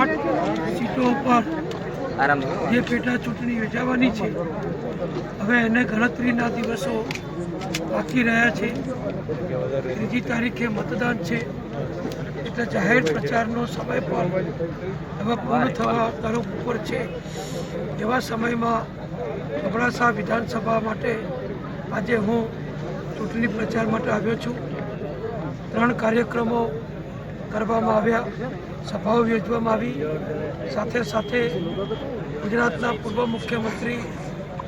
આઠ સીટો ઉપર જે પેટા ચૂંટણી યોજાવાની છે હવે એને ગણતરીના દિવસો બાકી રહ્યા છે. ત્રીજી તારીખે મતદાન છે એટલે જાહેર પ્રચારનો સમય પણ હવે પૂર્ણ થવા તરફ ઉપર છે. એવા સમયમાં અબડાસા વિધાનસભા માટે આજે હું ચૂંટણી પ્રચાર માટે આવ્યો છું. ત્રણ કાર્યક્રમો કરવામાં આવ્યા. સભાઓ યોજવામાં આવી. સાથે સાથે ગુજરાતના પૂર્વ મુખ્યમંત્રી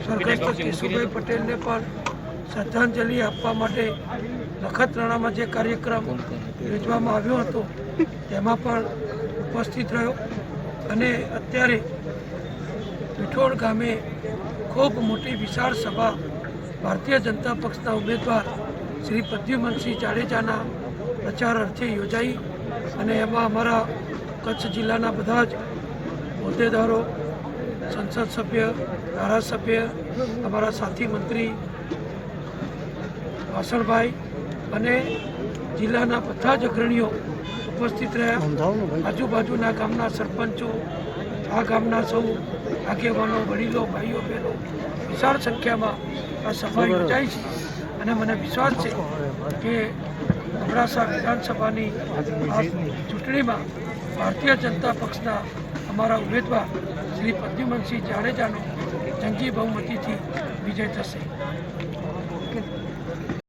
સ્વર્ગસ્થ કેશુભાઈ પટેલને પણ શ્રદ્ધાંજલિ આપવા માટે નખત્રાણામાં જે કાર્યક્રમ યોજવામાં આવ્યો હતો, તેમાં પણ ઉપસ્થિત રહ્યો. અને અત્યારે વિઠોળ ગામે ખૂબ મોટી વિશાળ સભા ભારતીય જનતા પક્ષના ઉમેદવાર શ્રી પ્રદ્યુમનસિંહ જાડેજાના પ્રચાર અર્થે યોજાઈ. અને એમાં અમારા કચ્છ જિલ્લાના બધા જ હોદ્દેદારો, સંસદ સભ્ય, ધારાસભ્ય, અમારા સાથી મંત્રી, વાસણભાઈ અને જિલ્લાના બધા જ અગ્રણીઓ ઉપસ્થિત રહ્યા. આજુબાજુના ગામના સરપંચો, આ ગામના સૌ આગેવાનો, વડીલો, ભાઈઓ, બહેનો વિશાળ સંખ્યામાં આ સભા યોજાઈ છે. અને મને વિશ્વાસ છે કે અબડાસા વિધાનસભાની ચૂંટણીમાં ભારતીય જનતા પક્ષના અમારા ઉમેદવાર શ્રી પ્રદ્યુમનસિંહ જાડેજાનો જંગી બહુમતીથી વિજય થશે.